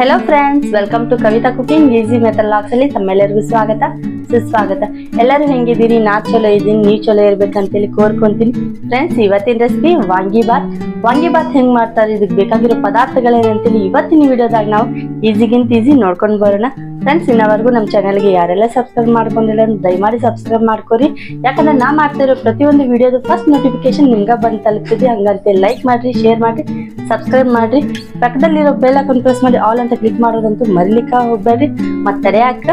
Hello friends welcome to Kavita cooking easy method LOX ಅಲ್ಲಿ ತಮ್ಮೆಲ್ಲರಿಗೂ ಸ್ವಾಗತ, ಸುಸ್ವಾಗತ. ಎಲ್ಲರೂ ಹೆಂಗಿದ್ದೀರಿ? ನಾ ಚಲೋ ಇದ್ದೀನಿ, ನೀವು ಚಲೋ ಇರ್ಬೇಕಂತೇಳಿ ಕೋರ್ಕೊಂತೀನಿ. ಫ್ರೆಂಡ್ಸ್ ಇವತ್ತಿನ ರೆಸಿಪಿ ವಾಂಗಿ ಬಾತ್ ವಾಂಗಿ ಬಾತ್ ಹೆಂಗ್ ಮಾಡ್ತಾರೆ? ಇದಕ್ಕೆ ಬೇಕಾಗಿರೋ ಪದಾರ್ಥಗಳೇನಂತೇಳಿ ಇವತ್ತಿನ ವಿಡಿಯೋದಾಗ ನಾವು ಈಸಿಗಿಂತ ಈಸಿ ನೋಡ್ಕೊಂಡು ಬರೋಣ. ಫ್ರೆಂಡ್ಸ್ ಇನ್ನವರೆಗೂ ನಮ್ಮ ಚಾನಲ್ಗೆ ಯಾರೆಲ್ಲ ಸಬ್ಸ್ಕ್ರೈಬ್ ಮಾಡ್ಕೊಂಡಿಲ್ಲ ದಯಮಾಡಿ ಸಬ್ಸ್ಕ್ರೈಬ್ ಮಾಡ್ಕೊರಿ. ಯಾಕಂದ್ರೆ ನಾ ಮಾಡ್ತಿರೋ ಪ್ರತಿಯೊಂದು ವಿಡಿಯೋದು ಫಸ್ಟ್ ನೋಟಿಫಿಕೇಶನ್ ನಿಮ್ಗೆ ಬಂದು ತಲುಪ್ತಿದೆ. ಹಂಗಂತೆ ಲೈಕ್ ಮಾಡಿರಿ ಶೇರ್ ಮಾಡಿರಿ ಸಬ್ಸ್ಕ್ರೈಬ್ ಮಾಡಿರಿ. ಪಕ್ಕದಲ್ಲಿರೋ ಬೆಲ್ ಹಾಕೊಂಡು ಪ್ರೆಸ್ ಮಾಡಿ ಆಲ್ ಅಂತ ಕ್ಲಿಕ್ ಮಾಡೋದಂತೂ ಮರಿಲಿಕ್ಕ ಹೋಗ್ಬೇಡ್ರಿ. ಮತ್ತೆ ತಡೆ ಹಾಕ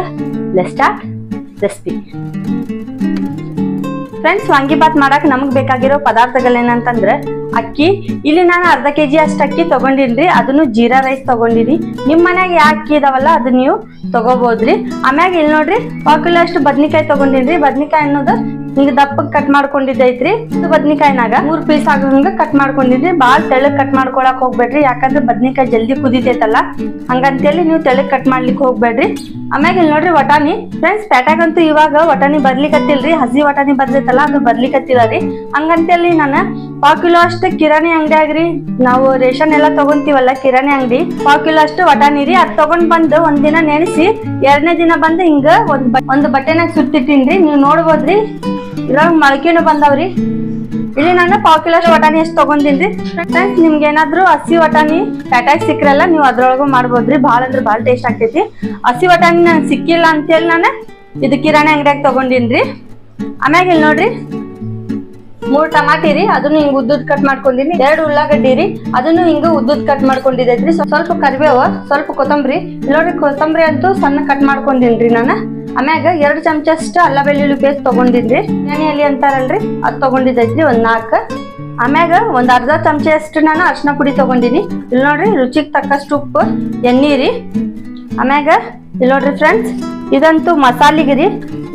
ಸ್ಟಾರ್ಟ್ ರೆಸಿಪಿ ಫ್ರೆಂಡ್ಸ್ ವಾಂಗಿಬಾತ್ ಮಾಡಕ್ಕೆ ನಮಗೆ ಬೇಕಾಗಿರೋ ಪದಾರ್ಥಗಳೇನಂತಂದ್ರೆ ಅಕ್ಕಿ. ಇಲ್ಲಿ ನಾನು ಅರ್ಧ ಕೆ ಜಿ ಅಷ್ಟು ಅಕ್ಕಿ ತಗೊಂಡಿನ್ರಿ. ಅದನ್ನು ಜೀರಾ ರೈಸ್ ತಗೊಂಡಿನಿ ನಿಮ್ಮ ಮನ್ಯಾಗ ಯಾವ ಅಕ್ಕಿ ಇದಾವಲ್ಲ, ಅದು ನೀವು ತಗೋಬೋದ್ರಿ. ಆಮ್ಯಾಗ ಇಲ್ಲಿ ನೋಡ್ರಿ ಪಾಕಿಲೋ ಕಿಲೋ ಅಷ್ಟು ಬದ್ನಿಕಾಯಿ ತಗೊಂಡಿನ್ರಿ. ಬದ್ನಿಕಾಯಿ ಅನ್ನೋದು ಹಿಂಗ ದಪ್ಪ ಕಟ್ ಮಾಡ್ಕೊಂಡಿದ್ದೈತ್ರಿ. ಇದು ಬದ್ನಿಕಾಯಿನಾಗ ಮೂರ್ ಪೀಸ್ ಆಗಂಗ ಕಟ್ ಮಾಡ್ಕೊಂಡಿದ್ರಿ. ಬಾಳ್ ತೆಳಗ್ ಕಟ್ ಮಾಡ್ಕೊಳಕ್ ಹೋಗ್ಬೇಡ್ರಿ. ಯಾಕಂದ್ರೆ ಬದ್ನಿಕಾಯಿ ಜಲ್ದಿ ಕುದಿತೈತಲ್ಲ, ಹಂಗಂತೇಳಿ ನೀವು ತೆಳಗ್ ಕಟ್ ಮಾಡ್ಲಿಕ್ಕೆ ಹೋಗ್ಬೇಡ್ರಿ. ಆಮ್ಯಾಗ ಇಲ್ಲಿ ನೋಡ್ರಿ ವಟಾಣಿ. ಫ್ರೆಂಡ್ಸ್ ಪ್ಯಾಟ್ಯಾಗಂತೂ ಇವಾಗ ವಟಾಣಿ ಬರ್ಲಿಕತ್ತಿಲ್ರಿ, ಹಸಿ ವಟಾಣಿ ಬರ್ಲಿತ್ತಲ್ಲ, ಅದು ಬರ್ಲಿಕತ್ತಿಲ್ಲ ರೀ. ಹಂಗಂತೇಳಿ ನಾನು ಪಾವ್ ಕಿಲೋ ಅಷ್ಟು ಕಿರಾಣಿ ಅಂಗಡಿಯಾಗ್ರಿ ನಾವು ರೇಷನ್ ಎಲ್ಲ ತಗೊಂತೀವಲ್ಲ ಕಿರಾಣಿ ಅಂಗಡಿ. ಪಾವ್ ಕಿಲೋ ಅಷ್ಟು ವಟಾಣಿ ರೀ. ಅದ್ ತಗೊಂಡ್ ಬಂದು ಒಂದಿನ ನೆನೆಸಿ ಎರಡನೇ ದಿನ ಬಂದು ಹಿಂಗ ಒಂದ್ ಒಂದ್ ಬಟ್ಟೆನಾಗ ಸುತ್ತಿಟ್ಟಿನ್ರಿ ನೀವು ನೋಡ್ಬೋದ್ರಿ. ಇವಾಗ ಮೊಳಕೆನು ಬಂದಾವ್ರಿ. ಇಲ್ಲಿ ನಾನು ಪಾವ್ ಕಿಲೋ ವಟಾಣಿ ಎಷ್ಟು ತಗೊಂಡಿನ್ರಿ ಫ್ರೆಂಡ್ಸ್ ನಿಮ್ಗೆ ಏನಾದ್ರು ಹಸಿ ವಟಾಣಿ ಪ್ಯಾಟಾಗಿ ಸಿಕ್ಕಿರಲ್ಲ ನೀವು ಅದ್ರೊಳಗೂ ಮಾಡ್ಬೋದ್ರಿ. ಭಾಳ ಅಂದ್ರೆ ಭಾಳ ಟೇಸ್ಟ್ ಆಗ್ತೈತಿ. ಹಸಿ ವಟಾಣಿ ನಂಗೆ ಸಿಕ್ಕಿಲ್ಲ ಅಂತೇಳಿ ನಾನು ಇದು ಕಿರಾಣಿ ಅಂಗಡಿಯಾಗ ತಗೊಂಡಿನ್ರಿ. ಆಮ್ಯಾಗ ಇಲ್ಲಿ ನೋಡ್ರಿ ಮೂರ್ ಟಮಾಟಿ ರೀ, ಅದನ್ನು ಹಿಂಗ ಉದ್ದುದ್ ಕಟ್ ಮಾಡ್ಕೊಂಡಿನಿ. ಎರಡು ಉಳ್ಳಾಗಡ್ಡಿ ರೀ, ಅದನ್ನು ಹಿಂಗ ಉದ್ದುದ್ ಕಟ್ ಮಾಡ್ಕೊಂಡಿದ್ರಿ ಸ್ವ- ಸ್ವಲ್ಪ ಕರಿಬೇವ, ಸ್ವಲ್ಪ ಕೊತ್ತಂಬರಿ. ನೋಡ್ರಿ ಕೊತ್ತಂಬರಿ ಅಂತೂ ಸಣ್ಣ ಕಟ್ ಮಾಡ್ಕೊಂಡಿನ್ರಿ ನಾನು. ಆಮ್ಯಾಗ ಎರಡು ಚಮಚ ಅಷ್ಟು ಅಲ್ಲ ಬೆಳ್ಳುಳ್ಳಿ ಪೇಸ್ಟ್ ತಗೊಂಡಿನ್ರಿ ಎಣ್ಣೆಯಲ್ಲಿ ಅಂತಾರಲ್ರಿ, ಅದ್ ತಗೊಂಡಿದ್ದೈತ್ರಿ ಒಂದ್ ನಾಲ್ಕು. ಆಮ್ಯಾಗ ಒಂದ್ ಅರ್ಧ ಚಮಚ ಅಷ್ಟು ನಾನು ಅರ್ಶಿನ ಪುಡಿ ತಗೊಂಡಿನಿ. ಇಲ್ಲಿ ನೋಡ್ರಿ ರುಚಿಗೆ ತಕ್ಕಷ್ಟು ಉಪ್ಪು, ಎಣ್ಣೆ ರೀ. ಆಮ್ಯಾಗ ಇಲ್ಲಿ ನೋಡ್ರಿ ಫ್ರೆಂಡ್ಸ್ ಇದಂತೂ ಮಸಾಲಿಗೆ ರೀ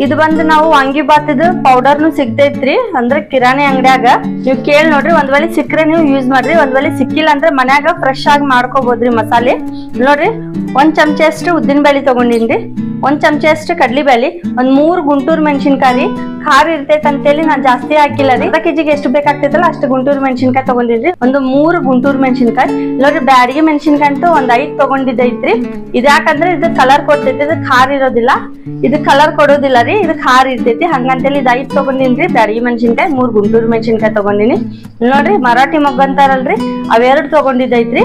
ಇದು ಬಂದು ನಾವು ವಾಂಗಿಬಾತದ ಪೌಡರ್ನು ಸಿಗ್ತೈತ್ರಿ. ಅಂದ್ರೆ ಕಿರಾಣಿ ಅಂಗಡ್ಯಾಗ. ನೀವು ಕೇಳಿ ನೋಡ್ರಿ, ಒಂದ್ ವೇಳೆ ಸಿಕ್ಕರೆ ನೀವು ಯೂಸ್ ಮಾಡ್ರಿ, ಒಂದ್ ವೇಳೆ ಸಿಕ್ಕಿಲ್ಲ ಅಂದ್ರೆ ಮನ್ಯಾಗ ಫ್ರೆಶ್ ಆಗಿ ಮಾಡ್ಕೋಬಹುದ್ರಿ ಮಸಾಲೆ. ನೋಡ್ರಿ, ಒಂದ್ ಚಮಚ ಅಷ್ಟು ಉದ್ದಿನ ಬೇಳೆ ತಗೊಂಡಿನ್ರಿ. ಒಂದ್ ಚಮಚ ಅಷ್ಟು ಕಡ್ಲಿ ಬೇಳೆ ಒಂದ್ ಮೂರ್ ಗುಂಟೂರ್ ಮೆಣಸಿನ್ಕಾಯಿ. ಖಾರ ಇರ್ತೈತೆ ಅಂತೇಳಿ ನಾನ್ ಜಾಸ್ತಿ ಹಾಕಿಲ್ಲ ರೀ. ಅರ್ಧ ಕೆಜಿಗೆ ಎಷ್ಟು ಬೇಕಾಗ್ತೈತಲ್ಲ ಅಷ್ಟು ಗುಂಟೂರ್ ಮೆಣಸಿನ್ಕಾಯಿ ತಗೊಂಡಿದ್ರಿ ಒಂದು ಮೂರು ಗುಂಟೂರ್ ಮೆಣಸಿನ್ಕಾಯಿ. ನೋಡ್ರಿ, ಬ್ಯಾಡಿಗೆ ಮೆಣಸಿನ್ಕಾಯಿ ಅಂತೂ ಒಂದ್ ಐದ್ ತಗೊಂಡಿದ್ದೈತ್ರಿ. ಇದ್ಯಾಕಂದ್ರೆ ಇದು ಕಲರ್ ಕೊಡ್ತೈತಿ, ಇದು ಖಾರ ಇರೋದಿಲ್ಲ. ಇದು ಕಲರ್ ಕೊಡೋದಿಲ್ಲ ರೀ. ಇದು ಖಾರ ಇರ್ತೈತಿ. ಹಂಗಂತೇಳಿ ಇದು ಐದ್ ತಗೊಂಡಿನ್ರಿ ಬ್ಯಾಡಗಿ ಮೆಣಸಿನ್ಕಾಯಿ, ಮೂರು ಗುಂಟೂರು ಮೆಣಸಿನ್ಕಾಯಿ ತಗೊಂಡಿನಿ. ನೋಡ್ರಿ ಮರಾಠಿ ಮೊಗ್ಗು ಅಂತಾರಲ್ರಿ. ಅವೆರಡು ತಗೊಂಡಿದ್ದೈತ್ರಿ.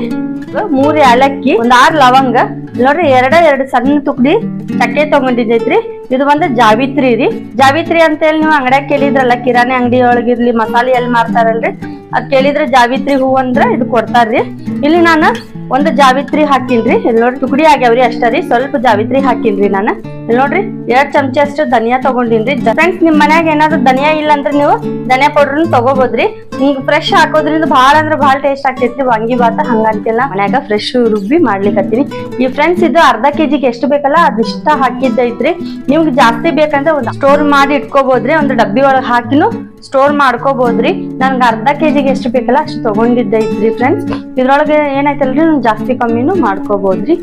ಮೂರ್ ಏಲಕ್ಕಿ, ಒಂದ್ ಆರ್ ಲವಂಗ. ನೋಡ್ರಿ ಎರಡ, ಎರಡು ಸಣ್ಣ ತುಕಡಿ ಚಕ್ಕೆ ತಗೊಂಡಿದ್ದೈತ್ರಿ. ಇದು ಬಂದು ಜಾವಿತ್ರಿ ರೀ. ಜಾವಿತ್ರಿ ಅಂತೇಳಿ ನೀವು ಅಂಗಡಿಯಾಗ ಕೇಳಿದ್ರಲ್ಲ, ಕಿರಾಣಿ ಅಂಗಡಿ ಒಳಗಿರ್ಲಿ ಮಸಾಲೆ ಎಲ್ಲಿ ಮಾರ್ತಾರಲ್ರಿ. ಅದ್ ಕೇಳಿದ್ರೆ ಜಾವಿತ್ರಿ ಹೂ ಅಂದ್ರ ಇದು ಕೊಡ್ತಾರ್ರಿ. ಇಲ್ಲಿ ನಾನು ಒಂದು ಜಾವಿತ್ರಿ ಹಾಕಿನ್ರಿ. ಇಲ್ಲಿ ನೋಡ್ರಿ ತುಕಡಿ ಆಗ್ಯಾವ್ರಿ ಅಷ್ಟ ಸ್ವಲ್ಪ ಜಾವಿತ್ರಿ ಹಾಕಿನ್ರಿ ನಾನು. ನೋಡ್ರಿ, ಎರಡ್ ಚಮಚ ಅಷ್ಟು ಧನಿಯಾ ತಗೊಂಡಿನ್ರಿ. ಫ್ರೆಂಡ್ಸ್ ನಿಮ್ ಮನ್ಯಾಗ ಏನಾದ್ರು ಧನಿಯಾ ಇಲ್ಲ ಅಂದ್ರೆ ನೀವು ಧನಿಯಾ ಪೌಡರ್ ತಗೋಬೋದ್ರಿ. ಹಿಂಗ್ ಫ್ರೆಶ್ ಹಾಕೋದ್ರಿಂದ ಬಾಳ ಅಂದ್ರೆ ಬಾಳ ಟೇಸ್ಟ್ ಆಗ್ತೈತ್ರಿ. ವಾಂಗಿ ಬಾತ ಹಂಗಂತಿಲ್ಲ. ಮನ್ಯಾಗ ಫ್ರೆಶ್ ರುಬ್ಬಿ ಮಾಡ್ಲಿಕತ್ತೀನಿ. ಈ ಫ್ರೆಂಡ್ಸ್ ಇದು ಅರ್ಧ ಕೆಜಿಗೆ ಎಷ್ಟು ಬೇಕಲ್ಲ, ಅದಿಷ್ಟ ಹಾಕಿದ್ದೈತ್ರಿ. ನಿಮ್ಗೆ ಜಾಸ್ತಿ ಬೇಕಂದ್ರೆ ಒಂದು ಸ್ಟೋರ್ ಮಾಡಿ ಇಟ್ಕೋಬೋದ್ರಿ. ಒಂದು ಡಬ್ಬಿ ಒಳಗೆ ಹಾಕಿನೂ ಸ್ಟೋರ್ ಮಾಡ್ಕೋಬೋದ್ರಿ. ನನ್ಗೆ ಅರ್ಧ ಕೆಜಿಗೆ ಎಷ್ಟು ಬೇಕಲ್ಲ ಅಷ್ಟು ತಗೊಂಡಿದ್ದೈತ್ರಿ ಫ್ರೆಂಡ್ಸ್ ಇದ್ರೊಳಗೆ ಏನಾಯ್ತಲ್ರಿ ಜಾಸ್ತಿ ಕಮ್ಮಿನೂ ಮಾಡ್ಕೋಬೋದ್ರಿ.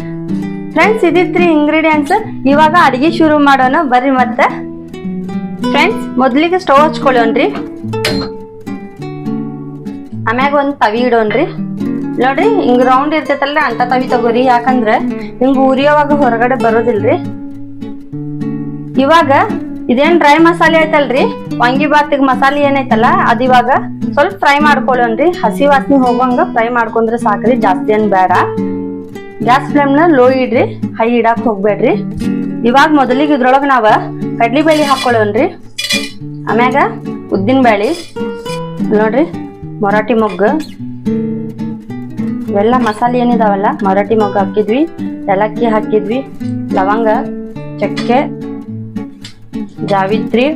ಫ್ರೆಂಡ್ಸ್ ಇದಿತ್ರಿ ಇಂಗ್ರೀಡಿಯೆಂಟ್ಸ್ ಇವಾಗ ಅಡಿಗೆ ಶುರು ಮಾಡೋಣ. ಬರ್ರಿ ಮತ್ತೆ. ಫ್ರೆಂಡ್ಸ್ ಮೊದಲಿಗೆ ಸ್ಟವ್ ಹಚ್ಕೊಳ್ಳೋಣ್ರಿ. ಆಮ್ಯಾಗ ಒಂದು ತವಿ ಇಡೋಣ್ರಿ. ನೋಡ್ರಿ, ಹಿಂಗ್ ರೌಂಡ್ ಇರ್ತೈತಲ್ರಿ ಅಂತ ತವಿ ತಗೋರಿ. ಯಾಕಂದ್ರೆ ಹಿಂಗ್ ಉರಿಯೋವಾಗ ಹೊರಗಡೆ ಬರೋದಿಲ್ರಿ. ಇವಾಗ ಇದೇನ್ ಡ್ರೈ ಮಸಾಲೆ ಐತಲ್ರಿ? ವಾಂಗಿಬಾತಿಗ್ ಮಸಾಲೆ ಏನೈತಲ್ಲ, ಅದ್ ಇವಾಗ ಸ್ವಲ್ಪ ಫ್ರೈ ಮಾಡ್ಕೊಳ್ಳೋಣ್ರಿ. ಹಸಿ ವಾಸನೆ ಹೋಗಂಗ ಫ್ರೈ ಮಾಡ್ಕೊಂಡ್ರೆ ಸಾಕ್ರಿ. ಜಾಸ್ತಿ ಏನ್ ಬೇಡ. ಗ್ಯಾಸ್ ಫ್ಲೇಮ್ನ ಲೋ ಇಡ್ರಿ ಹೈ ಇಡಾಕ್ ಹೋಗ್ಬೇಡ್ರಿ. ಇವಾಗ ಮೊದಲಿಗೆ ಇದ್ರೊಳಗೆ ನಾವು ಕಡ್ಲಿ ಬೇಳೆ ಹಾಕೊಳ್ಳೋಣ್ರಿ. ಆಮ್ಯಾಗ ಉದ್ದಿನ ಬೇಳೆ ನೋಡ್ರಿ, ಮರಾಠಿ ಮೊಗ್ಗು. ಇವೆಲ್ಲ ಮಸಾಲೆ ಏನಿದಾವಲ್ಲ, ಮರಾಠಿ ಮೊಗ್ಗು ಹಾಕಿದ್ವಿ, ಏಲಕ್ಕಿ ಹಾಕಿದ್ವಿ, ಲವಂಗ, ಚಕ್ಕೆ, ಜಾವಿತ್ರಿ,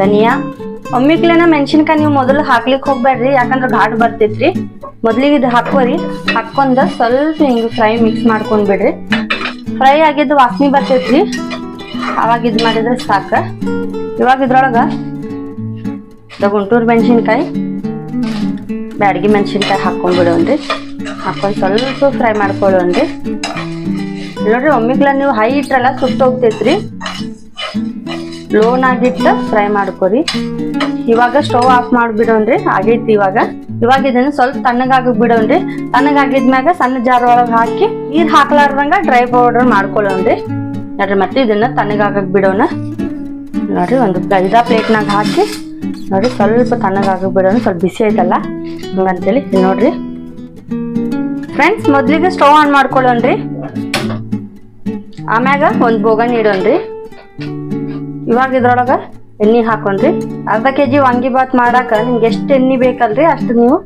ಧನಿಯಾ. ಒಮ್ಮಿಕ್ಲೆನ ಮೆಣಸಿನ್ಕಾಯಿ ನೀವು ಮೊದಲು ಹಾಕ್ಲಿಕ್ಕೆ ಹೋಗ್ಬೇಡ್ರಿ ಯಾಕಂದ್ರೆ ಘಾಟ್ ಬರ್ತೈತ್ರಿ. ಮೊದ್ಲಿಗೆ ಇದು ಹಾಕೋರಿ ಹಾಕೊಂಡ ಸ್ವಲ್ಪ ಹಿಂಗೆ ಫ್ರೈ ಮಿಕ್ಸ್ ಮಾಡ್ಕೊಂಡ್ ಬಿಡ್ರಿ. ಫ್ರೈ ಆಗಿದ್ದು ವಾಸನೆ ಬರ್ತೈತ್ರಿ. ಅವಾಗ ಇದು ಮಾಡಿದ್ರೆ ಸಾಕ. ಇವಾಗ ಇದ್ರೊಳಗ ಇದು ಗುಂಟೂರು ಮೆಣಸಿನ್ಕಾಯಿ, ಬ್ಯಾಡಗಿ ಮೆಣಸಿನ್ಕಾಯಿ ಹಾಕೊಂಡ್ಬಿಡೋನ್ರಿ ಹಾಕೊಂಡು ಸ್ವಲ್ಪ ಫ್ರೈ ಮಾಡ್ಕೊಳ್ಳೋನ್ರಿ ನೋಡ್ರಿ ಒಮ್ಮಿಗ್ಲ ನೀವು ಹೈ ಇಟ್ರಲ್ಲ ಸುಟ್ಟು ಹೋಗ್ತೈತ್ರಿ. ಲೋನಾಗಿಟ್ಟು ಫ್ರೈ ಮಾಡ್ಕೊರಿ. ಇವಾಗ ಸ್ಟವ್ ಆಫ್ ಮಾಡಿಬಿಡೋನ್ರಿ ಆಗೈತಿ ಇವಾಗ. ಇವಾಗ ಇದನ್ನ ಸ್ವಲ್ಪ ತಣ್ಣಗಾಗ ಬಿಡೋನ್ರಿ ತಣ್ಣಗಾಗಿದ್ಮ್ಯಾಗ ಸಣ್ಣ ಜಾರ್ ಒಳಗೆ ಹಾಕಿ ನೀರ್ ಹಾಕ್ಲಾರ್ದಂಗ ಡ್ರೈ ಪೌಡರ್ ಮಾಡ್ಕೊಳ್ಳೋನ್ರಿ ನೋಡ್ರಿ, ಮತ್ತೆ ಇದನ್ನ ತಣ್ಣಗಾಗಕ್ ಬಿಡೋಣ. ನೋಡ್ರಿ, ಒಂದು ಗೈದಾ ಪ್ಲೇಟ್ನಾಗ ಹಾಕಿ ನೋಡ್ರಿ, ಸ್ವಲ್ಪ ತಣ್ಣಗಾಗಕ್ ಬಿಡೋಣ. ಸ್ವಲ್ಪ ಬಿಸಿ ಐತಲ್ಲ, ಹಂಗಂತೇಳಿ ನೋಡ್ರಿ. ಫ್ರೆಂಡ್ಸ್ ಮೊದ್ಲಿಗೆ ಸ್ಟವ್ ಆನ್ ಮಾಡ್ಕೊಳ್ಳೋಣ್ರಿ ಆಮ್ಯಾಗ ಒಂದು ಬೋಗನ್ ಇಡೋಣ್ರಿ. ಇವಾಗ ಇದ್ರೊಳಗ ಎಣ್ಣೆ ಹಾಕೊಂಡ್ರಿ. ಅರ್ಧ ಕೆ ಜಿ ವಾಂಗಿಬಾತ್ ಮಾಡಾಕ ನಿಮ್ಗೆ ಎಷ್ಟು ಎಣ್ಣೆ ಬೇಕಲ್ರಿ ಅಷ್ಟು ನೀವು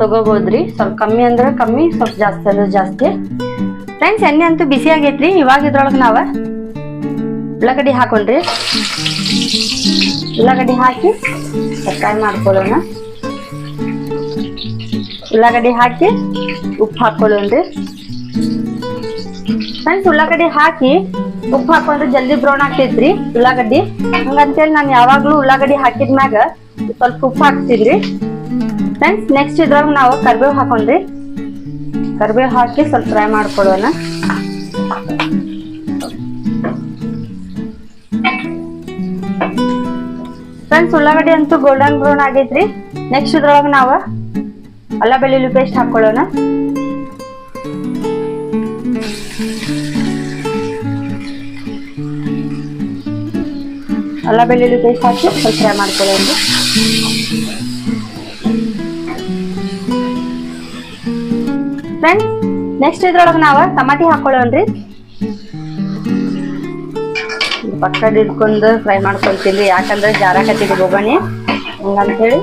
ತಗೋಬೋದ್ರಿ. ಸ್ವಲ್ಪ ಕಮ್ಮಿ ಅಂದ್ರೆ ಕಮ್ಮಿ, ಸ್ವಲ್ಪ ಜಾಸ್ತಿ ಅಂದ್ರೆ ಜಾಸ್ತಿ. ಫ್ರೆಂಡ್ಸ್ ಎಣ್ಣೆ ಅಂತೂ ಬಿಸಿ ಆಗೈತ್ರಿ. ಇವಾಗ ಇದ್ರೊಳಗೆ ನಾವು ಉಳ್ಳಾಗಡ್ಡಿ ಹಾಕೊಂಡ್ರಿ. ಉಳ್ಳಾಗಡ್ಡಿ ಹಾಕಿ ತರಕಾರಿ ಮಾಡ್ಕೊಳ್ಳೋಣ. ಉಳ್ಳಾಗಡ್ಡಿ ಹಾಕಿ ಉಪ್ಪು ಹಾಕೊಳ್ಳೋಣ್ರಿ. ಫ್ರೆಂಡ್ಸ್ ಉಳ್ಳಾಗಡ್ಡಿ ಹಾಕಿ ಉಪ್ಪು ಹಾಕೊಂಡ್ರೆ ಜಲ್ದಿ ಬ್ರೌನ್ ಆಗ್ತೈತ್ರಿ ಉಳ್ಳಾಗಡ್ಡಿ. ಹಂಗಂತೇಳಿ ನಾನು ಯಾವಾಗ್ಲೂ ಉಳ್ಳಾಗಡ್ಡಿ ಹಾಕಿದ್ಮ್ಯಾಗ ಸ್ವಲ್ಪ ಉಪ್ಪು ಹಾಕ್ತೀನಿ ಫ್ರೆಂಡ್ಸ್ ನೆಕ್ಸ್ಟ್ ಇದ್ರೊಳಗೆ ನಾವು ಕರ್ಬೇವು ಹಾಕೊಂಡ್ರಿ. ಕರ್ಬೇವು ಹಾಕಿ ಸ್ವಲ್ಪ ಫ್ರೈ ಮಾಡ್ಕೊಳ್ಳೋಣ ಫ್ರೆಂಡ್ಸ್ ಉಳ್ಳಾಗಡ್ಡಿ ಅಂತೂ ಗೋಲ್ಡನ್ ಬ್ರೌನ್ ಆಗೈತ್ರಿ. ನೆಕ್ಸ್ಟ್ ಇದ್ರೊಳಗೆ ನಾವು ಅಲ್ಲ ಬೆಳ್ಳುಳ್ಳಿ ಪೇಸ್ಟ್ ಹಾಕೊಳ್ಳೋಣ. ಅಲ್ಲ ಬೆಳ್ಳುಳ್ಳಿ ಪೇಸ್ಟ್ ಹಾಕಿ ಸ್ವಲ್ಪ ಫ್ರೈ ಮಾಡ್ಕೊಳ್ಳೋಣ ಫ್ರೆಂಡ್ಸ್ ನೆಕ್ಸ್ಟ್ ಇದ್ರೊಳಗೆ ನಾವು ಟಮಾಟಿ ಹಾಕೊಳ್ಳೋಣ್ರಿ. ಪಕ್ಕದ ಇಟ್ಕೊಂಡು ಫ್ರೈ ಮಾಡ್ಕೊಳ್ತೀನಿ. ಯಾಕಂದ್ರೆ ಜಾರಕತ್ತಿದೆ ಬೋಗಣಿ ಹಂಗಂತೇಳಿ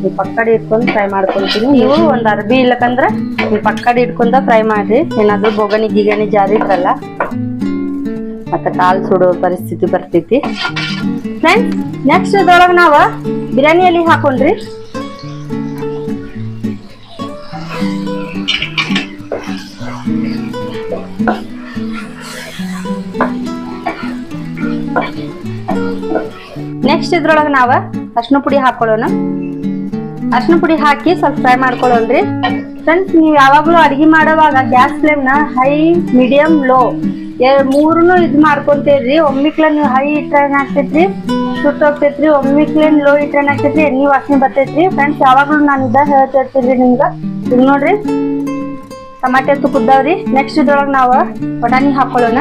ನೀವು ಪಕ್ಕಡ ಇಟ್ಕೊಂಡು ಫ್ರೈ ಮಾಡ್ಕೊಳ್ತೀನಿ. ನೀವು ಒಂದು ಅರ್ಬಿ ಇಲ್ಲಕಂದ್ರೆ ನೀವು ಪಕ್ಕಡ ಇಟ್ಕೊಂಡ ಫ್ರೈ ಮಾಡ್ರಿ. ಏನಾದ್ರು ಗಿಗಣಿ ಗೀಗಣಿ ಜಾರಿದ್ರಲ್ಲ ಮತ್ತೆ ಕಾಲ್ ಸುಡೋ ಪರಿಸ್ಥಿತಿ ಬರ್ತೈತಿ. ಫ್ರೆಂಡ್ಸ್ ನೆಕ್ಸ್ಟ್ ಇದ್ರೊಳಗೆ ನಾವು ಬಿರಿಯಾನಿ ಹಾಕೊಂಡ್ರಿ. ನೆಕ್ಸ್ಟ್ ಇದ್ರೊಳಗೆ ನಾವು ಅರ್ಶಿನ ಪುಡಿ ಹಾಕೊಳ್ಳೋಣ. ಅರ್ಶಿನ ಪುಡಿ ಹಾಕಿ ಸ್ವಲ್ಪ ಫ್ರೈ ಮಾಡ್ಕೊಳ್ಳೋಣ್ರಿ. ಫ್ರೆಂಡ್ಸ್ ನೀವು ಯಾವಾಗಲೂ ಅಡುಗೆ ಮಾಡೋವಾಗ ಗ್ಯಾಸ್ ಫ್ಲೇಮ್ನ ಹೈ ಮೀಡಿಯಂ ಲೋ ಮೂರನ್ನು ಇದು ಮಾಡ್ಕೊಂತೀರಿ ಒಮ್ಮಿಕ್ಲ ನೀವು ಹೈ ಇಟ್ರೆ ಏನಾಗ್ತೈತ್ರಿ ಸುಟ್ಟೋಗ್ತೈತ್ರಿ ಒಮ್ಮಿಕ್ಲೆ ಲೋ ಇಟ್ರೇನ್ ಆಗ್ತೈತ್ರಿ ಎಣ್ಣೆ ವಾಸನೆ ಬರ್ತೈತ್ರಿ. ಫ್ರೆಂಡ್ಸ್ ಯಾವಾಗಲೂ ನಾನು ಇದ ಹೇಳ್ತಿರ್ತೀನಿ ನಿಮ್ಗೆ. ಈಗ ನೋಡ್ರಿ. ಟಮಾಟೆ ಅಂತೂ ಕುದ್ದಾವ್ರಿ. ನೆಕ್ಸ್ಟ್ ಇದ್ರೊಳಗೆ ನಾವು ಬಟಾಣಿ ಹಾಕೊಳ್ಳೋಣ.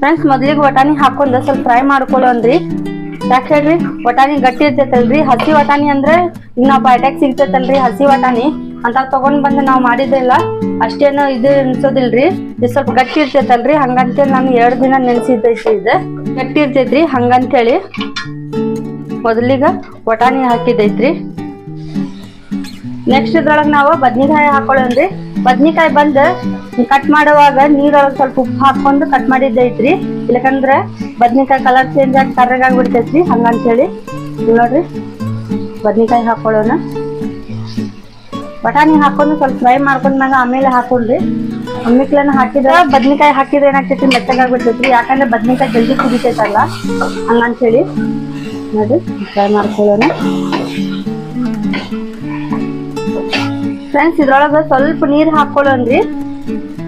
ಫ್ರೆಂಡ್ಸ್ ಮೊದ್ಲಿಗೆ ವಟಾಣಿ ಹಾಕೊಂಡು ಸ್ವಲ್ಪ ಫ್ರೈ ಮಾಡ್ಕೊಳ್ಳೋಣ್ರಿ. ಯಾಕೆ ಹೇಳ್ರಿ? ಬಟಾಣಿ ಗಟ್ಟಿ ಇರ್ತೈತಲ್ರಿ. ಹಸಿ ವಟಾಣಿ ಅಂದ್ರೆ ಇನ್ನ ಬೈಟ್ಯಾಕ್ ಸಿಗ್ತೈತಲ್ರಿ ಹಸಿ ವಟಾಣಿ. ಅಂತ ತಗೊಂಡ್ ಬಂದು ನಾವು ಮಾಡಿದ್ದೆಲ್ಲ ಅಷ್ಟೇನು ಇದು ಅನ್ಸೋದಿಲ್ರಿ. ಇದು ಸ್ವಲ್ಪ ಗಟ್ಟಿ ಇರ್ತೈತಲ್ರಿ. ಹಂಗಂತೇಳಿ ನಾನು ಎರಡು ದಿನ ನೆನ್ಸಿದ್ದೈತಿ ಇದು. ಗಟ್ಟಿ ಇರ್ತೈತ್ರಿ, ಹಂಗಂತೇಳಿ. ಮೊದಲಿಗ ವಟಾಣಿ ಹಾಕಿದೈತ್ರಿ ನೆಕ್ಸ್ಟ್ ಇದ್ರೊಳಗೆ ನಾವು ಬದ್ನಿಕಾಯಿ ಹಾಕೊಳ್ಳೋಣ್ರಿ ಬದ್ನಿಕಾಯಿ ಬಂದು ಕಟ್ ಮಾಡುವಾಗ ನೀರೊಳಗೆ ಸ್ವಲ್ಪ ಉಪ್ಪು ಹಾಕೊಂಡು ಕಟ್ ಮಾಡಿದ್ದೈತ್ರಿ. ಇಲ್ಲಕಂದ್ರೆ ಬದ್ನಿಕಾಯಿ ಕಲರ್ ಚೇಂಜ್ ಆಗಿ ಕರ್ರಗಾಗಿ ಬಿಡ್ತೈತ್ರಿ ಹಂಗಂತೇಳಿ ನೋಡ್ರಿ. ಬದ್ನಿಕಾಯಿ ಹಾಕೊಳ್ಳೋಣ. ಬಟಾಣಿ ಹಾಕೊಂಡು ಸ್ವಲ್ಪ ಫ್ರೈ ಮಾಡ್ಕೊಂಡ್ಮ್ಯಾಗ ಆಮೇಲೆ ಹಾಕೊಂಡ್ರಿ ಅಮ್ಮಿಕ್ಲನ್ನ ಹಾಕಿದ್ರ ಬದ್ನಿಕಾಯಿ ಹಾಕಿದ್ರೆ ಏನಾಗ್ತೈತಿ ಮೆತ್ತಗಾಗ್ಬಿಡ್ತೈತ್ರಿ ಯಾಕಂದ್ರೆ ಬದ್ನಿಕಾಯಿ ಜಲ್ದಿ ಕುದಿತೈತಲ್ಲ. ಹಂಗಂತೇಳಿ ನೋಡಿ, ಫ್ರೈ ಮಾಡ್ಕೊಳ್ಳೋಣ. ಫ್ರೆಂಡ್ಸ್, ಇದ್ರೊಳಗೆ ಸ್ವಲ್ಪ ನೀರು ಹಾಕೊಳ್ಳೋಣ್ರಿ.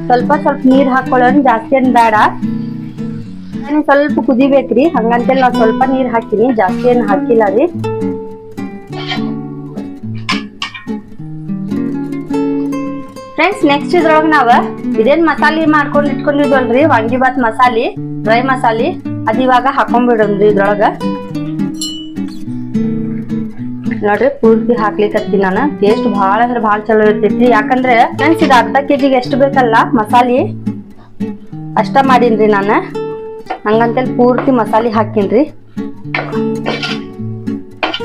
ಸ್ವಲ್ಪ ಸ್ವಲ್ಪ ನೀರು ಹಾಕೊಳ್ಳೋಣ, ಜಾಸ್ತಿ ಏನು ಬೇಡ. ಸ್ವಲ್ಪ ಕುದಿಬೇಕ್ರಿ. ಹಂಗಂತೇಳಿ ನಾವು ಸ್ವಲ್ಪ ನೀರು ಹಾಕಿನಿ. ಜಾಸ್ತಿ ಏನು ಹಾಕಿಲ್ಲ ರೀ. ಫ್ರೆಂಡ್ಸ್ ನೆಕ್ಸ್ಟ್ ಇದ್ರೊಳಗೆ ನಾವ ಇದೇನ್ ಮಸಾಲಿ ಮಾಡ್ಕೊಂಡು ಇಟ್ಕೊಂಡಿದ್ವಲ್ರಿ? ವಾಂಗಿಬಾತ್ ಮಸಾಲಿ ಡ್ರೈ ಮಸಾಲಿ, ಅದ್ ಇವಾಗ ಹಾಕೊಂಡ್ಬಿಡೋಣ್ರಿ ಇದ್ರೊಳಗ. ನೋಡ್ರಿ, ಪೂರ್ತಿ ಹಾಕ್ಲಿಕತ್ತೀನಿ ನಾನು. ಟೇಸ್ಟ್ ಭಾಳ ಅಂದ್ರೆ ಭಾಳ ಚಲೋ ಇರ್ತೈತಿ ಯಾಕಂದ್ರೆ ಫ್ರೆಂಡ್ಸ್ ಇದು ಅರ್ಧ ಕೆಜಿಗೆ ಎಷ್ಟು ಬೇಕಲ್ಲ ಮಸಾಲಿ? ಅಷ್ಟ ಮಾಡೀನ್ರಿ ನಾನು. ಹಂಗಂತೇಳಿ ಪೂರ್ತಿ ಮಸಾಲಿ ಹಾಕಿನ್ರಿ.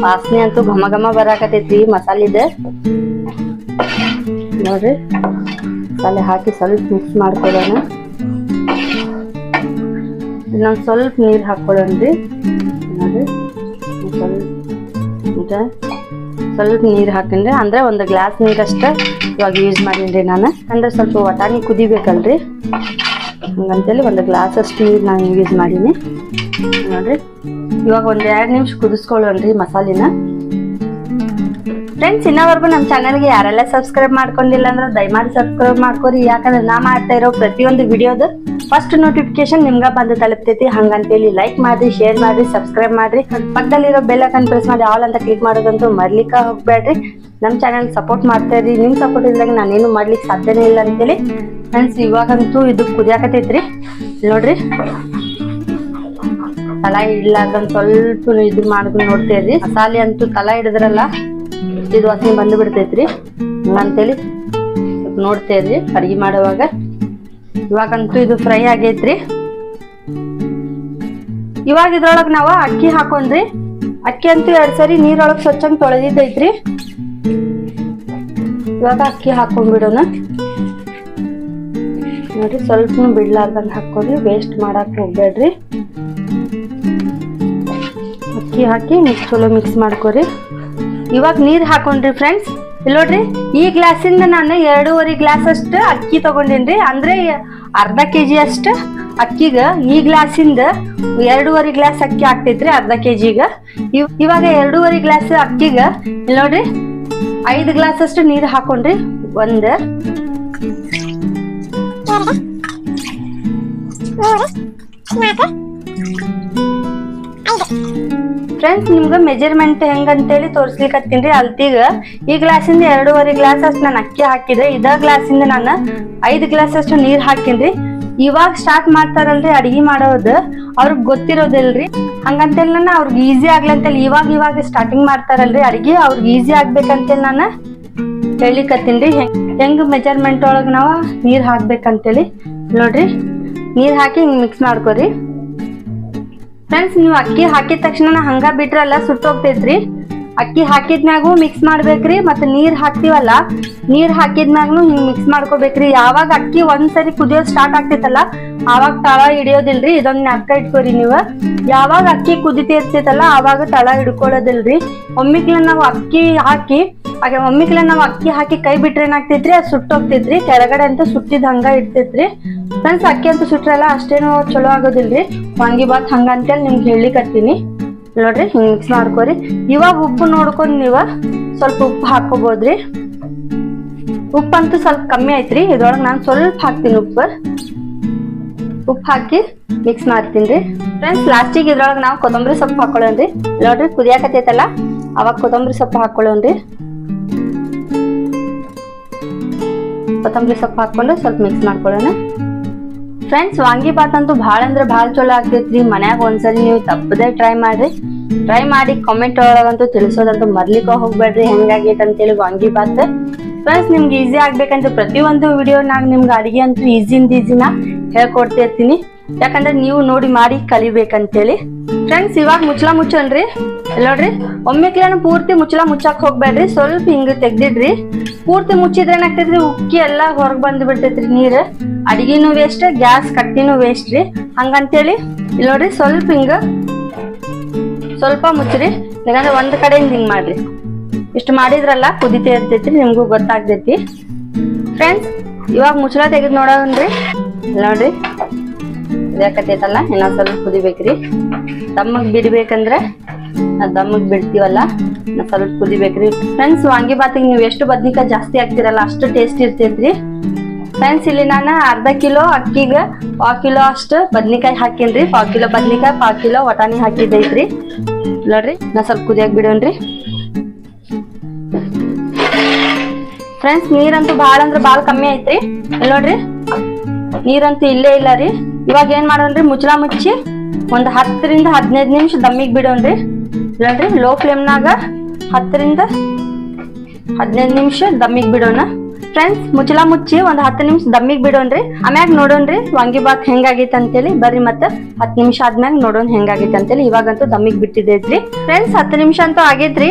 ವಾಸನೆ ಅಂತೂ ಘಮ ಘಮ ಬರಾಕತೈತಿ ಮಸಾಲಿದ. ನೋಡ್ರಿ. ಮಸಾಲೆ ಹಾಕಿ ಸ್ವಲ್ಪ ಮಿಕ್ಸ್ ಮಾಡ್ಕೊಳ್ಳೋಣ. ಇನ್ನೊಂದು ಸ್ವಲ್ಪ ನೀರು ಹಾಕೊಳ್ಳೋಣ್ರಿ. ನೋಡ್ರಿ. ಸ್ವಲ್ಪ ಸ್ವಲ್ಪ ನೀರು ಹಾಕಿನ್ರಿ ಅಂದ್ರೆ ಒಂದು ಗ್ಲಾಸ್ ನೀರಷ್ಟೇ ಇವಾಗ ಯೂಸ್ ಮಾಡೀನ್ರಿ ನಾನು. ಅಂದ್ರೆ ಸ್ವಲ್ಪ ವಟಾಣಿ ಕುದಿಬೇಕಲ್ರಿ. ಹಂಗಂತೇಳಿ ಒಂದು ಗ್ಲಾಸ್ ಅಷ್ಟು ನೀರು ನಾನು ಯೂಸ್ ಮಾಡೀನಿ. ನೋಡ್ರಿ. ಇವಾಗ ಒಂದು ಎರಡು ನಿಮಿಷ ಕುದಿಸ್ಕೊಳ್ಳೋಣ್ರಿ ಮಸಾಲಿನ. ಫ್ರೆಂಡ್ಸ್ ಇನ್ನವರೆಗೂ ನಮ್ಮ ಚಾನಲ್ಗೆ ಯಾರೆಲ್ಲ ಸಬ್ಸ್ಕ್ರೈಬ್ ಮಾಡ್ಕೊಂಡಿಲ್ಲ ಅಂದ್ರೆ ದಯಮಾಡಿ ಸಬ್ಸ್ಕ್ರೈಬ್ ಮಾಡ್ಕೋರಿ. ಯಾಕಂದ್ರೆ ನಾ ಮಾಡ್ತಾ ಇರೋ ಪ್ರತಿಯೊಂದು ವಿಡಿಯೋದು ಫಸ್ಟ್ ನೋಟಿಫಿಕೇಶನ್ ನಿಮ್ಗೆ ಬಂದು ತಲುಪ್ತೈತಿ. ಹಂಗಂತೇಳಿ ಲೈಕ್ ಮಾಡಿ ಶೇರ್ ಮಾಡಿ ಸಬ್ಸ್ಕ್ರೈಬ್ ಮಾಡ್ರಿ. ಪಕ್ಕದಲ್ಲಿರೋ ಬೆಲ್ ಅಕನ್ ಪ್ರೆಸ್ ಮಾಡಿ ಆಲ್ ಅಂತ ಕ್ಲಿಕ್ ಮಾಡೋದಂತೂ ಮರ್ಲಿಕ್ಕೆ ಹೋಗ್ಬೇಡ್ರಿ ನಮ್ಮ ಚಾನಲ್ ಸಪೋರ್ಟ್ ಮಾಡ್ತಾ ಇರಿ. ನಿಮ್ಮ ಸಪೋರ್ಟ್ ಇಲ್ದಾಗ ನಾನೇನು ಮಾಡ್ಲಿಕ್ಕೆ ಸಾಧ್ಯನೇ ಇಲ್ಲ ಅಂತೇಳಿ. ಫ್ರೆಂಡ್ಸ್ ಇವಾಗಂತೂ ಇದು ಕುದಿಯಾಕತೈತ್ರಿ. ನೋಡ್ರಿ. ತಲಾ ಇಡ್ಲಾರ್ದಂತ ಸ್ವಲ್ಪ ಇದು ಮಾಡ್ಕೊಂಡು ನೋಡ್ತೇವ್ರಿ ಮಸಾಲೆ ಅಂತೂ ತಲಾ ಹಿಡಿದ್ರಲ್ಲ. ಇದು ವಾಸನೆ ಬಂದು ಬಿಡ್ತೈತ್ರಿ. ಅಂತೇಳಿ ನೋಡ್ತಾ ಇದ್ರಿ ಅಡಿಗೆ ಮಾಡುವಾಗ. ಇವಾಗಂತೂ ಇದು ಫ್ರೈ ಆಗೈತ್ರಿ. ಇವಾಗ ಇದ್ರೊಳಗೆ ನಾವು ಅಕ್ಕಿ ಹಾಕೊಂಡ್ರಿ. ಅಕ್ಕಿ ಅಂತೂ ಎರಡು ಸರಿ ನೀರೊಳಗೆ ಸ್ವಚ್ಛಂಗ್ ತೊಳೆದಿದ್ದೈತ್ರಿ. ಇವಾಗ ಅಕ್ಕಿ ಹಾಕೊಂಡ್ಬಿಡೋಣ. ನೋಡ್ರಿ ಸ್ವಲ್ಪ ಬಿಡ್ಲಾರ್ದಂಗೆ ಹಾಕೊಂಡ್ರಿ ವೇಸ್ಟ್ ಮಾಡಕ್ ಹೋಗ್ಬೇಡ್ರಿ. ಅಕ್ಕಿ ಹಾಕಿ ಮಿಕ್ಸ್ ಚಲೋ ಮಿಕ್ಸ್ ಮಾಡ್ಕೊರಿ. ಇವಾಗ ನೀರು ಹಾಕೊಂಡ್ರಿ ಫ್ರೆಂಡ್ಸ್ ಇಲ್ಲಿ ನೋಡ್ರಿ, ಈ ಗ್ಲಾಸಿಂದ ನಾನು ಎರಡೂವರೆ ಗ್ಲಾಸ್ ಅಷ್ಟು ಅಕ್ಕಿ ತಗೊಂಡಿನ್ರಿ. ಅಂದ್ರೆ ಅರ್ಧ ಕೆ ಜಿ ಅಷ್ಟು ಅಕ್ಕಿಗ ಈ ಗ್ಲಾಸಿಂದ ಎರಡೂವರೆ ಗ್ಲಾಸ್ ಅಕ್ಕಿ ಹಾಕ್ತೈತ್ರಿ ಅರ್ಧ ಕೆ ಜಿಗ ಇವಾಗ ಎರಡೂವರೆ ಗ್ಲಾಸ್ ಅಕ್ಕಿಗ ಇಲ್ಲಿ ನೋಡ್ರಿ, ಐದು ಗ್ಲಾಸ್ ಅಷ್ಟು ನೀರು ಹಾಕೊಂಡ್ರಿ. ಒಂದ್ ಫ್ರೆಂಡ್ಸ್ ನಿಮ್ಗೆ ಮೆಜರ್ಮೆಂಟ್ ಹೆಂಗಂತೇಳಿ ತೋರ್ಸ್ಲಿಕತ್ತೀನ್ರಿ ಅಲ್ತಿಗ. ಈ ಗ್ಲಾಸಿಂದ ಎರಡೂವರೆ ಗ್ಲಾಸ್ ಅಷ್ಟು ನಾನು ಅಕ್ಕಿ ಹಾಕಿದ್ರೆ ಇದ ಗ್ಲಾಸಿಂದ ನಾನು ಐದು ಗ್ಲಾಸ್ ಅಷ್ಟು ನೀರ್ ಹಾಕಿನ್ರಿ ಇವಾಗ ಸ್ಟಾರ್ಟ್ ಮಾಡ್ತಾರಲ್ರಿ ಅಡಿಗೆ ಮಾಡೋದು. ಅವ್ರಿಗೆ ಗೊತ್ತಿರೋದಿಲ್ರಿ. ಹಂಗಂತೇಳಿ ನಾನು ಅವ್ರಿಗೆ ಈಸಿ ಆಗ್ಲಿ ಅಂತೇಳಿ ಇವಾಗ ಇವಾಗ ಸ್ಟಾರ್ಟಿಂಗ್ ಮಾಡ್ತಾರಲ್ರಿ ಅಡಿಗೆ. ಅವ್ರಿಗೆ ಈಸಿ ಆಗ್ಬೇಕಂತೇಳಿ ನಾನು ಹೇಳಿಕತ್ತೀನಿ ಹೆಂಗ್ ಮೆಜರ್ಮೆಂಟ್ ಒಳಗೆ ನಾವು ನೀರ್ ಹಾಕ್ಬೇಕಂತೇಳಿ. ನೋಡ್ರಿ, ನೀರ್ ಹಾಕಿ ಹಿಂಗ್ ಮಿಕ್ಸ್ ಮಾಡ್ಕೊರಿ. ಫ್ರೆಂಡ್ಸ್ ನೀವು ಅಕ್ಕಿ ಹಾಕಿದ ತಕ್ಷಣ ಹಂಗ ಬಿಟ್ರಲ್ಲ ಸುಟ್ಟೋಗ್ತೈತ್ರಿ ಅಕ್ಕಿ ಹಾಕಿದ್ಮ್ಯಾಗು ಮಿಕ್ಸ್ ಮಾಡ್ಬೇಕ್ರಿ, ಮತ್ತೆ ನೀರ್ ಹಾಕ್ತಿವಲ್ಲ, ನೀರ್ ಹಾಕಿದ್ಮ್ಯಾಗ್ನು ಹಿಂಗ್ ಮಿಕ್ಸ್ ಮಾಡ್ಕೋಬೇಕ್ರಿ. ಯಾವಾಗ ಅಕ್ಕಿ ಒಂದ್ಸರಿ ಕುದಿಯೋದ್ ಸ್ಟಾರ್ಟ್ ಆಗ್ತೈತಲ್ಲ, ಆವಾಗ ತಳ ಹಿಡಿಯೋದಿಲ್ರಿ, ಇದೊಂದ್ ನೆಪಕ ಇಟ್ಕೋರಿ ನೀವು. ಯಾವಾಗ ಅಕ್ಕಿ ಕುದಿತಿರ್ತೈತಲ್ಲ ಆವಾಗ ತಳ ಹಿಡ್ಕೊಳ್ಳೋದಿಲ್ರಿ. ಒಮ್ಮಿಕ್ಲ ನಾವು ಅಕ್ಕಿ ಹಾಕಿ, ಹಾಗೆ ಒಮ್ಮಿಕ್ಲ ನಾವು ಅಕ್ಕಿ ಹಾಕಿ ಕೈ ಬಿಟ್ರೆ ಏನಾಗ್ತೈತ್ರಿ, ಅದು ಸುಟ್ಟೋಗ್ತೈತ್ರಿ ಕೆಳಗಡೆ ಅಂತ ಸುಟ್ಟಿದ ಹಂಗ ಇರ್ತೈತ್ರಿ ಫ್ರೆಂಡ್ಸ್ ಅಕ್ಕಿ ಅಂತ ಸುಟ್ರಲ್ಲ ಅಷ್ಟೇನು ಚಲೋ ಆಗೋದಿಲ್ರಿ. ವಾಂಗಿಬಾತ್ ಹಂಗ ಅಂತೇಳಿ ನಿಮ್ಗೆ ಹೇಳಿಕತ್ತೀನಿ ನೋಡ್ರಿ, ಹಿಂಗೆ ಮಿಕ್ಸ್ ಮಾಡ್ಕೊರಿ. ಇವಾಗ ಉಪ್ಪು ನೋಡ್ಕೊಂಡು ನೀವ ಸ್ವಲ್ಪ ಉಪ್ಪು ಹಾಕೋಬೋದ್ರಿ. ಉಪ್ಪಂತೂ ಸ್ವಲ್ಪ ಕಮ್ಮಿ ಐತ್ರಿ, ಇದ್ರೊಳಗೆ ನಾನು ಸ್ವಲ್ಪ ಹಾಕ್ತೀನಿ ಉಪ್ಪು. ಉಪ್ಪು ಹಾಕಿ ಮಿಕ್ಸ್ ಮಾಡ್ತೀನಿ ರೀ ಫ್ರೆಂಡ್ಸ್ ಲಾಸ್ಟಿಗೆ ಇದ್ರೊಳಗೆ ನಾವು ಕೊತ್ತಂಬರಿ ಸೊಪ್ಪು ಹಾಕೊಳ್ಳೋಣ್ರಿ. ನೋಡ್ರಿ, ಕುದಿಯಾಕತ್ತೈತಲ್ಲ, ಅವಾಗ ಕೊತ್ತಂಬರಿ ಸೊಪ್ಪು ಹಾಕೊಳ್ಳೋಣ್ರಿ. ಕೊತ್ತಂಬರಿ ಸೊಪ್ಪು ಹಾಕೊಂಡು ಸ್ವಲ್ಪ ಮಿಕ್ಸ್ ಮಾಡ್ಕೊಳ್ಳೋಣ. ಫ್ರೆಂಡ್ಸ್ ವಾಂಗಿಬಾತ್ ಅಂತೂ ಭಾಳ ಅಂದ್ರೆ ಭಾಳ ಚಲೋ ಆಗ್ತೈತ್ರಿ. ಮನ್ಯಾಗ ಒಂದ್ಸಲಿ ನೀವು ತಪ್ಪದೇ ಟ್ರೈ ಮಾಡ್ರಿ. ಟ್ರೈ ಮಾಡಿ ಕಾಮೆಂಟ್ ಒಳಗಂತೂ ತಿಳಿಸೋದಂತೂ ಮರ್ಲಿಕ್ಕೆ ಹೋಗ್ಬೇಡ್ರಿ. ಹೆಂಗಾಗೈತೆ ಅಂತೇಳಿ ವಾಂಗಿಬಾತ್ ಫ್ರೆಂಡ್ಸ್ ನಿಮ್ಗೆ ಈಸಿ ಆಗ್ಬೇಕಂತ ಪ್ರತಿಯೊಂದು ವಿಡಿಯೋನಾಗ ನಿಮ್ಗೆ ಅಡಿಗೆ ಅಂತೂ ಈಸಿಂದ ಈಸಿನ ಹೇಳ್ಕೊಡ್ತಿರ್ತೀನಿ ಯಾಕಂದ್ರೆ ನೀವು ನೋಡಿ ಮಾಡಿ ಕಲಿಬೇಕಂತೇಳಿ. ಫ್ರೆಂಡ್ಸ್ ಇವಾಗ ಮುಚ್ಚಲ ಮುಚ್ಚಲ್ರಿ? ನೋಡ್ರಿ ಒಮ್ಮೆ ಒಮ್ಮೆಕ್ಲೇನು ಪೂರ್ತಿ ಮುಚ್ಚಲ ಮುಚ್ಚಾಕ್ ಹೋಗ್ಬೇಡ್ರಿ, ಸ್ವಲ್ಪ ಹಿಂಗ ತೆಗ್ದಿಡ್ರಿ. ಪೂರ್ತಿ ಮುಚ್ಚಿದ್ರೆ ಏನಾಗ್ತೈತ್ರಿ, ಉಕ್ಕಿ ಎಲ್ಲ ಹೊರಗ್ ಬಂದ್ ಬಿಡ್ತೈತ್ರಿ ನೀರ್. ಅಡಿಗೆನೂ ವೇಸ್ಟ್ ಗ್ಯಾಸ್ ಕಟ್ಟಿನೂ ವೇಸ್ಟ್ ರೀ. ಹಂಗಂತೇಳಿ ಇಲ್ಲಿ ನೋಡ್ರಿ ಸ್ವಲ್ಪ ಹಿಂಗ, ಸ್ವಲ್ಪ ಮುಚ್ಚ್ರಿ. ಯಾಕಂದ್ರೆ ಒಂದ್ ಕಡೆಯಿಂದ ಹಿಂಗ್ ಮಾಡ್ರಿ. ಇಷ್ಟು ಮಾಡಿದ್ರಲ್ಲ, ಕುದಿತೇ ಇರ್ತೈತ್ರಿ, ನಿಮ್ಗೂ ಗೊತ್ತಾಗ್ತೈತಿ. ಫ್ರೆಂಡ್ಸ್ ಇವಾಗ ಮುಚ್ಚಳ ತೆಗೆದ್ ನೋಡೋನ್ರಿ ನೋಡ್ರಿ ಇದಾಕತೈತಲ್ಲ ಇನ್ನೊಂದ್ ಸ್ವಲ್ಪ ಕುದಿಬೇಕ್ರಿ. ದಮ್ಮಗ್ ಬಿಡ್ಬೇಕಂದ್ರೆ ದಮ್ಮಗ್ ಬಿಡ್ತೀವಲ್ಲ? ಸ್ವಲ್ಪ ಕುದಿಬೇಕ್ರಿ. ಫ್ರೆಂಡ್ಸ್ ವಾಂಗಿಬಾತಿಗೆ ನೀವು ಎಷ್ಟು ಬದ್ನಿಕಾಯಿ ಜಾಸ್ತಿ ಹಾಕ್ತಿರಲ್ಲ, ಅಷ್ಟು ಟೇಸ್ಟ್ ಇರ್ತೈತ್ರಿ. ಫ್ರೆಂಡ್ಸ್ ಇಲ್ಲಿ ನಾನು ಅರ್ಧ ಕಿಲೋ ಅಕ್ಕಿಗೆ ಪಾವ್ ಕಿಲೋ ಅಷ್ಟು ಬದ್ನಿಕಾಯಿ ಹಾಕಿನ್ರಿ ಪಾವ್ ಕಿಲೋ ಬದ್ನಿಕಾಯಿ, ಪಾವ್ ಕಿಲೋ ವಟಾಣಿ ಹಾಕಿದ್ದೈತ್ರಿ ನೋಡ್ರಿ ನಾ ಸ್ವಲ್ಪ ಕುದಿಯಾಕ್ ಬಿಡೋನ್ರಿ ಫ್ರೆಂಡ್ಸ್ ನೀರಂತೂ ಭಾಳ ಅಂದ್ರೆ ಭಾಳ ಕಮ್ಮಿ ಐತ್ರಿ. ನೋಡ್ರಿ, ನೀರಂತೂ ಇಲ್ಲೇ ಇಲ್ಲ ರೀ. ಇವಾಗ ಏನ್ ಮಾಡೋಣ್ರಿ? ಮುಚ್ಚಳ ಮುಚ್ಚಿ ಒಂದ್ ಹತ್ತರಿಂದ ಹದಿನೈದು ನಿಮಿಷ ದಮ್ಮಿಗೆ ಬಿಡೋಣ್ರಿ. ಇಲ್ಲನ್ರಿ ಲೋ ಫ್ಲೇಮ್ನಾಗ ಹತ್ತರಿಂದ ಹದಿನೈದು ನಿಮಿಷ ದಮ್ಮಿಗೆ ಬಿಡೋಣ. ಫ್ರೆಂಡ್ಸ್ ಮುಚ್ಚಳ ಮುಚ್ಚಿ ಒಂದು ಹತ್ತು ನಿಮಿಷ ದಮ್ಮಿಗೆ ಬಿಡೋಣ್ರಿ. ಆಮ್ಯಾಗ ನೋಡೋಣ್ರಿ ವಾಂಗಿಬಾತ್ ಹೆಂಗಾಗೈತೆ ಅಂತೇಳಿ. ಬರ್ರಿ ಮತ್ತೆ ಹತ್ತು ನಿಮಿಷ ಆದ್ಮ್ಯಾಗ ನೋಡೋಣ ಹೆಂಗಾಗೈತೆ ಅಂತೇಳಿ. ಇವಾಗಂತೂ ದಮ್ಮಿಗೆ ಬಿಟ್ಟಿದ್ದೈತ್ರಿ. ಫ್ರೆಂಡ್ಸ್ ಹತ್ತು ನಿಮಿಷ ಅಂತೂ ಆಗೈತ್ರಿ.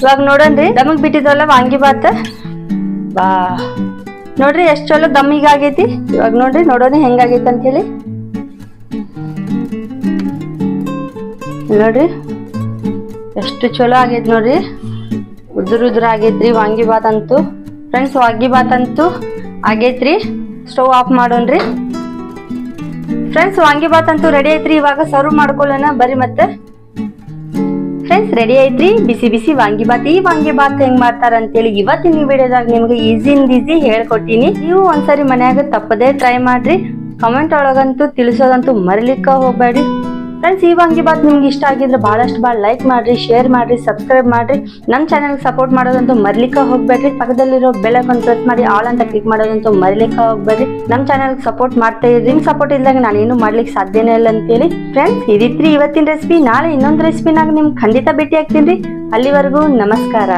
ಇವಾಗ ನೋಡೋಣ್ರಿ, ದಮ್ಮಿಗೆ ಬಿಟ್ಟಿದ್ವಲ್ಲ ವಾಂಗಿಬಾತ್ ಬಾ. ನೋಡ್ರಿ, ಎಷ್ಟು ಚಲೋ ದಮ್ಮಿಗೆ ಆಗೈತಿ. ಇವಾಗ ನೋಡ್ರಿ, ನೋಡೋಣ ಹೆಂಗಾಗೈತೆ ಅಂತ ನೋಡ್ರಿ ಎಷ್ಟು ಚಲೋ ಆಗೈತಿ ನೋಡ್ರಿ ಉದುರು ಉದುರು ಆಗೈತ್ರಿ ವಾಂಗಿಬಾತ್ ಅಂತೂ. ಫ್ರೆಂಡ್ಸ್ ವಾಂಗಿಬಾತ್ ಅಂತೂ ಆಗೈತ್ರಿ. ಸ್ಟವ್ ಆಫ್ ಮಾಡೋಣ್ರಿ. ಫ್ರೆಂಡ್ಸ್ ವಾಂಗಿಬಾತ್ ಅಂತೂ ರೆಡಿ ಐತ್ರಿ. ಇವಾಗ ಸರ್ವ್ ಮಾಡ್ಕೊಳ್ಳೋಣ. ಬರ್ರಿ ಮತ್ತೆ. ಫ್ರೆಂಡ್ಸ್ ರೆಡಿ ಐತ್ರಿ. ಬಿಸಿ ಬಿಸಿ ವಾಂಗಿಬಾತ್ ಈ ವಾಂಗಿಬಾತ್ ಹೆಂಗ್ ಮಾಡ್ತಾರ ಅಂತೇಳಿ ಇವತ್ತಿನ ವಿಡಿಯೋದಾಗ ನಿಮ್ಗೆ ಈಸಿಂದ ಈಸಿ ಹೇಳ್ಕೊಟ್ಟಿನಿ. ನೀವು ಒಂದ್ಸರಿ ಮನ್ಯಾಗ ತಪ್ಪದೇ ಟ್ರೈ ಮಾಡ್ರಿ. ಕಮೆಂಟ್ ಒಳಗಂತೂ ತಿಳಿಸೋದಂತೂ ಮರಿಲಿಕ್ಕ ಹೋಗ್ಬೇಡಿ ಫ್ರೆಂಡ್ಸ್ ಈ ವಾಂಗಿಬಾತ್ ನಿಮ್ಗೆ ಇಷ್ಟ ಆಗಿದ್ರೆ ಬಹಳಷ್ಟು ಭಾಳ ಲೈಕ್ ಮಾಡ್ರಿ ಶೇರ್ ಮಾಡ್ರಿ ಸಬ್ಸ್ಕ್ರೈಬ್ ಮಾಡ್ರಿ. ನಮ್ಮ ಚಾನಲ್ ಸಪೋರ್ಟ್ ಮಾಡೋದಂತೂ ಮರಿಲಿಕ್ಕೆ ಹೋಗ್ಬೇಡ್ರಿ. ಪಕ್ಕದಲ್ಲಿರೋ ಬೆಳಕೊಂದು ಪ್ರೆಸ್ ಮಾಡಿ ಆಲ್ ಅಂತ ಕ್ಲಿಕ್ ಮಾಡೋದಂತೂ ಮರಿಲಿಕ್ಕೆ ಹೋಗ್ಬೇಡ್ರಿ. ನಮ್ಮ ಚಾನಲ್ ಸಪೋರ್ಟ್ ಮಾಡ್ತಾ ಇದ್ರಿ ನಿಮ್ ಸಪೋರ್ಟ್ ಇಲ್ದಾಗ ನಾನು ಏನು ಮಾಡ್ಲಿಕ್ಕೆ ಸಾಧ್ಯನೇ ಇಲ್ಲ ಅಂತೇಳಿ ಫ್ರೆಂಡ್ಸ್ ಇದಿತ್ರಿ ಇವತ್ತಿನ ರೆಸಿಪಿ ನಾಳೆ ಇನ್ನೊಂದು ರೆಸಿಪಿನಾಗ ನಿಮ್ಗೆ ಖಂಡಿತ ಭೇಟಿ ಆಗ್ತೀನಿ ಅಲ್ಲಿವರೆಗೂ ನಮಸ್ಕಾರ.